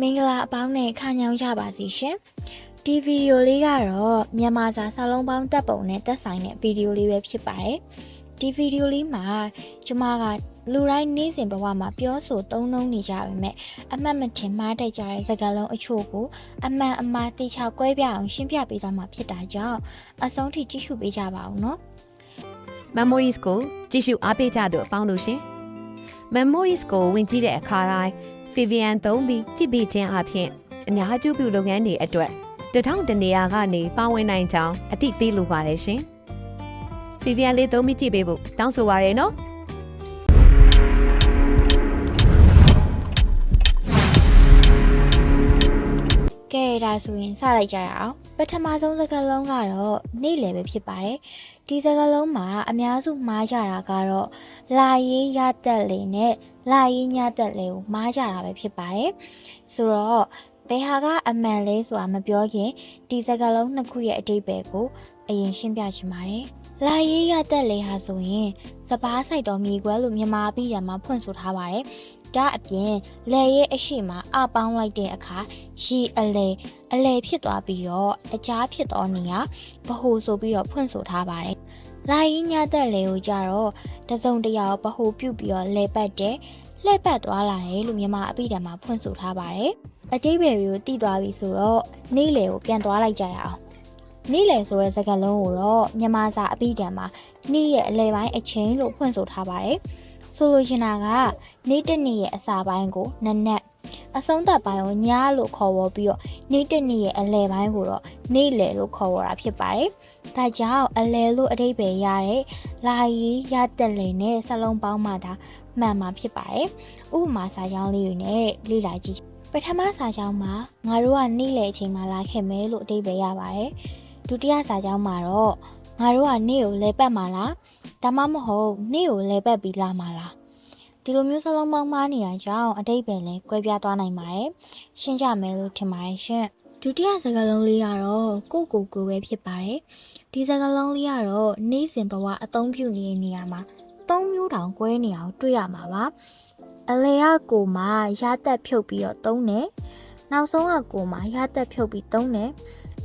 မင်္ဂလာအပေါင်းနဲ့ခါညောင်းကြပါစီရှင်ဒီဗီဒီယိုလေးကတော့မြန်မာစာစာလုံးပေါင်းတက်ပုံနဲ့တက်ဆိုင်တဲ့ဗီဒီယိုလေးပဲဖြစ်ပါတယ်ဒီဗီဒီယိုလေးမှာကျမကလူတိုင်းနေ့စဉ်ဘဝမှာပြောဆိုသုံးနှုန်းနေကြပါမယ်အမှတ်မထင်မှားတတ်ကြတဲ့စကားလုံးအချို့ကိုအမှန်အမှားတေချာကွဲပြားအောင်ရှင်းပြပေးသွားမှာဖြစ်တာကြောင့်အဆုံးထိကြည့်ရှုပေးကြပါဦးနော် Memories ကိုကြည့်ရှုအားပေးကြသူအပေါင်းတို့ရှင် Memories ကိုဝင်ကြည့်တဲ့အခါတိုင်း Vivian သုံးပြီးကြည့်ပေးခြင်းအပြင်အများကျိုးပြုလုပ်ငန်းတွေအတွက်တထောင်တနေရာကနေပါဝင်နိုင်ကြောင်းအသိပေးလိုပါတယ်ရှင် Vivian လေးသုံးပြီးကြည့်ပေးဖို့တောင်းဆိုပါရနော် ဒါဆိုရင်စလိုက်ကြရအောင်ပထမဆုံးစကားလုံးကတော့နေ့လယ်ပဲဖြစ်ပါတယ်ဒီစကားလုံးမှာအများစုမှားကြတာကတော့လာရေးရတက်လေနဲ့လာရေးညတက်လေကိုမှားကြတာပဲဖြစ်ပါတယ်ဆိုတော့ဘယ်ဟာကအမှန်လဲဆိုတာမပြောခင်ဒီစကားလုံးနှစ်ခုရဲ့အတိတ်ပဲကိုအရင်ရှင်းပြချင်ပါတယ် လာရေးရတက်လေဟာဆိုရင်စပားဆိုင်တော်မြေခွဲလို့မြန်မာပြည်ရမှာဖွင့်ဆိုထားပါတယ်ဒါအပြင်လေရဲ့အရှိမအပေါင်းလိုက်တဲ့အခါရီအလေအလေဖြစ်သွားပြီးတော့အကြားဖြစ်သွားနေရဘဟုဆိုပြီးတော့ဖွင့်ဆိုထားပါတယ်။လာရင်ညတက်လေကိုကြတော့တစုံတရာဘဟုပြုတ်ပြီးတော့လေပတ်တယ်လှည့်ပတ်သွားလာတယ်လို့မြန်မာအပိဓာန်မှာဖွင့်ဆိုထားပါတယ်။အတိပ္ပယ်တွေကိုတည်သွားပြီဆိုတော့နေ့လေကိုပြန်သွားလိုက်ကြရအောင်။ နေ့လေဆိုတဲ့စကားလုံးကိုတော့မြန်မာစာအပိဓာန်မှာနေ့ရဲ့အလယ်ပိုင်းအချိန်လို့ဖွင့်ဆိုထားပါတယ်။ဆိုလိုချင်တာကနေ့တစ်နေ့ရဲ့အစာပိုင်းကိုနက်နက်အဆုံးသတ်ပိုင်းကိုညလို့ခေါ်ဝေါ်ပြီးတော့နေ့တစ်နေ့ရဲ့အလယ်ပိုင်းကိုတော့နေ့လယ်လို့ခေါ်ဝေါ်တာဖြစ်ပါတယ်။ဒါကြောင့်အလယ်လို့အဓိပ္ပာယ်ရတဲ့လာရီရတက်လင်နဲ့စလုံးပေါင်းမှသာမှန်မှာဖြစ်ပါတယ်။ဥပမာစာကြောင်းလေးတွေနဲ့လေ့လာကြည့်ပထမစာကြောင်းမှာငါတို့ကနေ့လယ်အချိန်မှာလာခဲ့မယ်လို့အဓိပ္ပာယ်ရပါတယ်။ ဒုတိယစာကြောင်းမှာတော့ငါတို့ကနေ့ကိုလဲပတ်မှာလားဒါမှမဟုတ်နေ့ကိုလဲပတ်ပြီးလာမှာလားဒီလိုမျိုးစလုံးပေါင်းမားနေတာကြောင့်အတိတ်ပဲလဲကွဲပြားသွားနိုင်ပါတယ်ရှင်းကြမယ်လို့ထင်ပါတယ်ရှင်ဒုတိယစကားလုံးလေးကတော့ကိုကိုကိုပဲဖြစ်ပါတယ်ဒီစကားလုံးလေးကတော့နေ့စဉ်ဘဝအသုံးပြုနေတဲ့နေရာမှာသုံးမျိုးတောင်ကွဲနေအောင်တွေ့ရမှာပါအလေကကိုမှာရသက်ဖြုတ်ပြီးတော့သုံးတယ် နောက်ဆုံးကကိုမှာရသက်ဖြုတ်ပြီးသုံးတယ်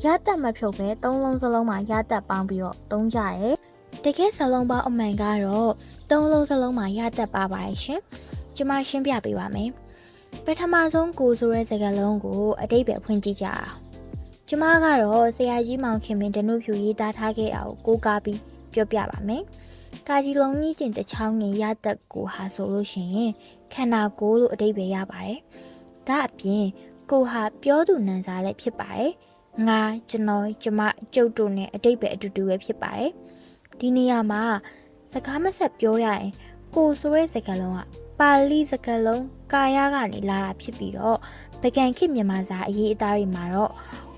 ရသက်မဖြုတ်ပဲသုံးလုံးစလုံးမှာရသက်ပေါင်းပြီးတော့သုံးကြတယ်တကယ်စလုံးပေါင်းအမှန်ကတော့သုံးလုံးစလုံးမှာရသက်ပါပါတယ်ရှင်။ကျွန်မရှင်းပြပေးပါမယ်။ပထမဆုံးကိုဆိုတဲ့စကားလုံးကိုအတိတ်ပဲဖွင့်ကြည့်ကြအောင်။ကျွန်မကတော့ဆရာကြီးမောင်ခင်မင်းတနုဖြူရေးသားထားခဲ့တာကိုကိုးကားပြီးပြောပြပါမယ်။ကာကြီးလုံးကြီးကျင်တစ်ချောင်းငင်ရသက်ကိုဟာဆိုလို့ရှိရင်ခန္ဓာကိုယ်လို့အတိတ်ပဲရပါတယ်။ဒါအပြင် ကိုဟာပြောသူနန်းစားလည်းဖြစ်ပါတယ်။ငါကျွန်တော်ကျမကျုပ်တို့နဲ့အတိတ်ပဲအတူတူပဲဖြစ်ပါတယ်။ဒီနေရာမှာစကားမဆက်ပြောရရင်ကိုဆိုတဲ့စကားလုံးကပါဠိစကားလုံးကာယကနေလာတာဖြစ်ပြီးတော့ပကံခေတ်မြန်မာစာအရေးအသားတွေမှာတော့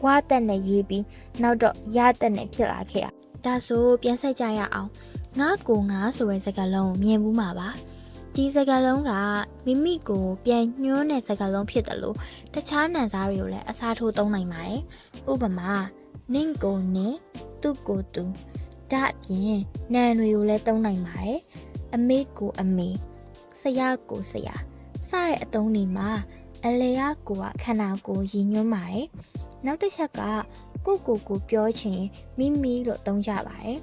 ဝါတက်နဲ့ရေးပြီးနောက်တော့ရတက်နဲ့ဖြစ်လာခဲ့တာဒါဆိုပြန်ဆက်ကြရအောင်ငါကိုငါဆိုတဲ့စကားလုံးကိုမြင်ဘူးမှာပါ ဒီစကားလုံးကမိမိကိုပြန်ညွှန်းတဲ့စကားလုံးဖြစ်တယ်လို့တခြားနံစားတွေကိုလည်းအစားထိုးသုံးနိုင်ပါတယ်ဥပမာနင့်ကိုနင်သူ့ကိုသူဒါအပြင်နံတွေကိုလည်းသုံးနိုင်ပါတယ်အမေကိုအမေဆရာကိုဆရာစတဲ့အသုံးတွေမှာအလေကကိုကခန္ဓာကိုယ်ရည်ညွှန်းပါတယ်နောက်တစ်ချက်ကကိုကိုကိုပြောချင်မိမိလို့သုံးကြပါတယ်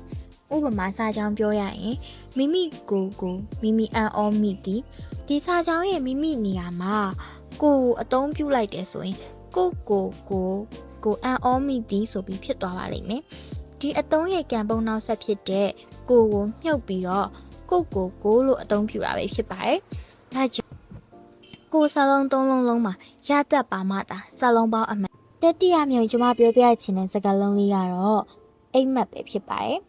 ဥပမာစာကြောင်းပြောရရင်မိမိကိုကိုမိမိအံ့ဩမိသည်ဒီစာကြောင်းရဲ့မိမိနေရာမှာကိုကိုအသုံးပြုလိုက်တယ်ဆိုရင်ကိုကိုကိုကိုအံ့ဩမိသည်ဆိုပြီးဖြစ်သွားပါလိမ့်မယ်ဒီအသုံးရဲ့ကံပုံနောက်ဆက်ဖြစ်တဲ့ကိုကိုမြုပ်ပြီးတော့ကိုကိုကိုလို့အသုံးပြုတာပဲဖြစ်ပါတယ်။ဒါကြောင့်ကိုစလုံးသုံးလုံးလုံးမှာရသက်ပါမှတာစလုံးပေါင်းအမှန်တတိယမြောက်ကျွန်မပြောပြချင်တဲ့စကားလုံးလေးကတော့အိမ်မက်ပဲဖြစ်ပါတယ်။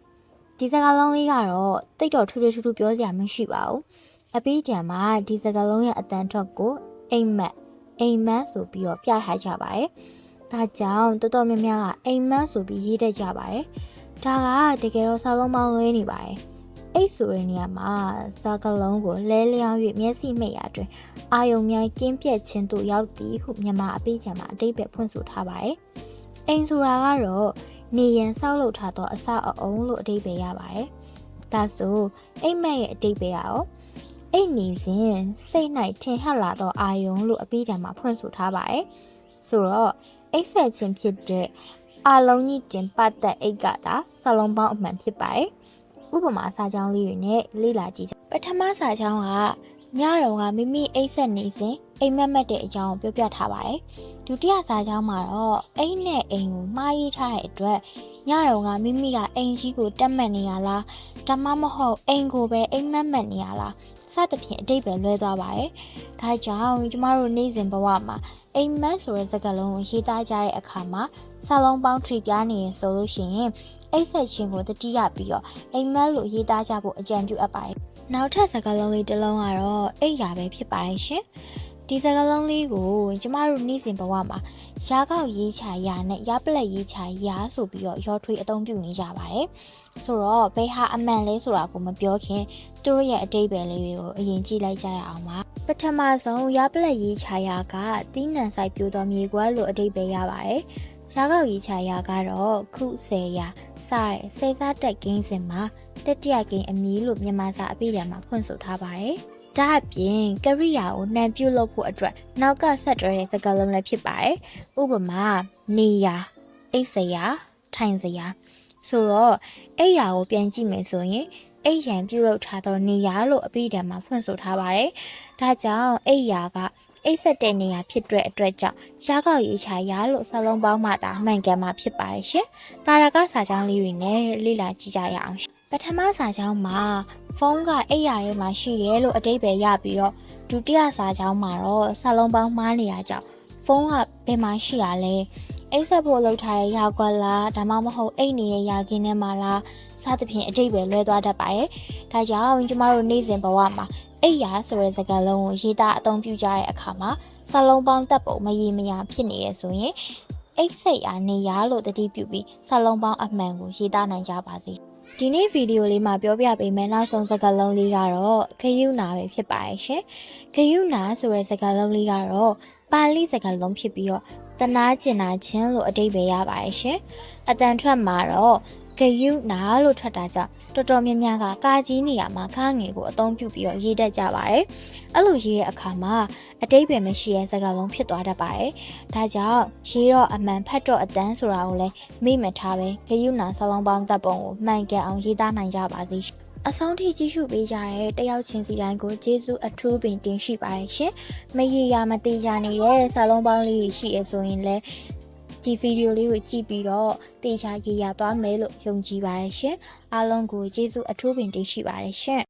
ဒီစကားလုံးလေးကတော့တိတ်တော့ထူးထူးထူးထူးပြောစရာမရှိပါဘူး။အပိကြံမှာဒီစကားလုံးရဲ့အတန်ထွက်ကိုအိမ်မက်အိမ်မက်ဆိုပြီးတော့ပြထားကြပါတယ်။ဒါကြောင့်တော်တော်များများကအိမ်မက်ဆိုပြီးရေးတတ်ကြပါတယ်။ဒါကတကယ်တော့စာလုံးပေါင်းလေးနေပါတယ်။အိတ်ဆိုတဲ့နေရာမှာစာကလုံးကိုလဲလျောင်း၍မျက်စိမိတ်ရာတွင်အာယုံမြိုင်ကင်းပြက်ခြင်းတို့ရောက်သည်ဟုမြန်မာအပိချံမှာအတိတ်ပဲဖွင့်ဆိုထားပါတယ်။အိမ်ဆိုတာကတော့ နေရန်ဆောက်လုပ်ထားသောအဆောက်အအုံလို့အတိတ်ပဲရပါတယ်။ဒါဆိုအိမ်မက်ရဲ့အတိတ်ပဲရောအိတ်နေစဉ်စိတ်၌ထင်ဟပ်လာသောအာယုံလို့အပိဓာန်မှာဖွင့်ဆိုထားပါတယ်ဆိုတော့အိတ်ဆက်ခြင်းဖြစ်တဲ့အာလုံးကြီးတင်ပတ်သက်အိတ်ကသာစလုံးပေါင်းအမှန်ဖြစ်ပါတယ်ဥပမာစာကြောင်းလေးတွေနဲ့လေ့လာကြည့်ကြပထမစာကြောင်းက ညတော်ကမိမိအိတ်ဆက်နေစဉ်အိမ်မက်မက်တဲ့အကြောင်းကိုပြောပြထားပါတယ်ဒုတိယစာကြောင်းမှာတော့အိမ်နဲ့အိမ်ကိုမှားရေးထားတဲ့အတွက်ညတော်ကမိမိကအိမ်ကြီးကိုတက်မှတ်နေရလားဒါမှမဟုတ်အိမ်ကိုပဲအိမ်မက်မက်နေရလားစသဖြင့်အတိတ်ပဲလွဲသွားပါတယ်။ဒါကြောင့်ကျမတို့နေ့စဉ်ဘဝမှာအိမ်မက်ဆိုတဲ့စကားလုံးကိုရေးသားကြတဲ့အခါမှာစာလုံးပေါင်းထရီပြားနေရင်ဆိုလို့ရှိရင်အိတ်ဆက်ချင်းကိုတတိယပြီးတော့အိမ်မက်လို့ရေးသားကြဖို့အကြံပြုအပ်ပါတယ်။ နောက်ထပ်စကားလုံးလေးတစ်လုံးကတော့အိတ်ရာပဲဖြစ်ပါတယ်ရှင်။ဒီစကားလုံးလေးကိုကျမတို့နေ့စဉ်ဘဝမှာရာကောက်ရေးချရာနဲ့ရပလက်ရေးချရာဆိုပြီးတော့ရောထွေးအသုံးပြုနေကြပါတယ်။ဆိုတော့ဘယ်ဟာအမှန်လဲဆိုတာကိုမပြောခင်သူတို့ရဲ့အတိတ်ပဲလေးတွေကိုအရင်ကြည့်လိုက်ကြရအောင်ပါပထမဆုံးရပလက်ရေးချာယာကတီးနှံဆိုင်ပြိုတော်မြေကွက်လို့အတိတ်ပဲရပါတယ်။ရှားကောက်ရေးချာယာကတော့ခုဆယ်ရာ စတဲ့ဆယ်စားတက်ကင်းစင်မှာတတိယကင်းအမီးလို့မြန်မာစာအပိဓာန်မှာဖွင့်ဆိုထားပါတယ်။ဒါအပြင်ကရိယာကိုနှံပြုတ်လုပ်ဖို့အတွက်နောက်ကဆက်တွဲတဲ့စကားလုံးလည်းဖြစ်ပါတယ်။ဥပမာနေယာအိတ်စရာထိုင်စရာဆိုတော့အဲ့ရာကိုပြန်ကြည့်မယ်ဆိုရင်အိတ်ရန်ပြုတ်လုပ်ထားသောနေရာလို့အပိဓာန်မှာဖွင့်ဆိုထားပါတယ်။ဒါကြောင့်အိတ်ရာက အိတ်ဆက်တဲ့နေရာဖြစ်တဲ့အတွက်ကြောင့်ရှားကောက်ရေးချာရာလို့စလုံးပေါင်းမှသာမှန်ကန်မှာဖြစ်ပါတယ်ရှင်။တာရကစာကြောင်းလေးတွေနဲ့လေ့လာကြည့်ကြရအောင်ရှင်။ပထမစာကြောင်းမှာဖုန်းကအိတ်ရာထဲမှာရှိတယ်လို့အတိတ်ပဲရပြီးတော့ဒုတိယစာကြောင်းမှာတော့စလုံးပေါင်းမှားနေရကြောင်းဖုန်းကဘယ်မှာရှိရလဲအိတ်ဆက်ဖို့လုပ်ထားတဲ့ရောက်ကွက်လားဒါမှမဟုတ်အိတ်နေတဲ့ရာခင်းထဲမှာလားစသဖြင့်အတိတ်ပဲလွဲသွားတတ်ပါတယ်။ဒါကြောင့်ကျမတို့နေ့စဉ်ဘဝမှာ အိတ်ရာဆိုတဲ့စကားလုံးကိုရေးသားအသုံးပြုကြတဲ့အခါမှာစလုံးပေါင်းတပ်ပုံမရေမရာဖြစ်နေရဆိုရင်အိတ်စိတ်အားနေရလို့တတိပြုပြီးစလုံးပေါင်းအမှန်ကိုရေးသားနိုင်ကြပါစေ။ဒီနေ့ဗီဒီယိုလေးမှာပြောပြပေးမယ်နောက်ဆုံးစကားလုံးလေးကတော့ခယုနာပဲဖြစ်ပါတယ်ရှင်။ခယုနာဆိုတဲ့စကားလုံးလေးကတော့ပါဠိစကားလုံးဖြစ်ပြီးတော့တနာကျင်နာချင်းလို့အတိတ်ပဲရပါတယ်ရှင်။အတန်ထွက်မှာတော့ ဂယုနာလို့ထွက်တာကြောင့်တော်တော်များများကကာကြီးနေရမှာခါငယ်ကိုအသုံးပြုပြီးတော့ရေးတတ်ကြပါတယ်။အဲ့လိုရေးတဲ့အခါမှာအတိတ်ပဲမရှိတဲ့စကားလုံးဖြစ်သွားတတ်ပါတယ်။ဒါကြောင့်ရေးတော့အမှန်ဖတ်တော့အတန်းဆိုတာကိုလည်းမိမထားပဲဂယုနာစလုံးပေါင်းတပ်ပုံကိုမှန်ကန်အောင်ရေးသားနိုင်ကြပါစေ။အဆုံးထိကြည့်ရှုပေးကြတဲ့တယောက်ချင်းစီတိုင်းကိုကျေးဇူးအထူးပင်တင်ရှိပါတယ်ရှင်။မရေရာမတေးကြနေတဲ့စာလုံးပေါင်းလေးရှိရဆိုရင်လည်း ဒီဗီဒီယိုလေးကိုကြည့်ပြီးတော့တေချာရေရာသွားမယ်လို့ယုံကြည်ပါတယ်ရှင်။အားလုံးကိုကျေးဇူးအထူးပင်တင်ရှိပါတယ်ရှင်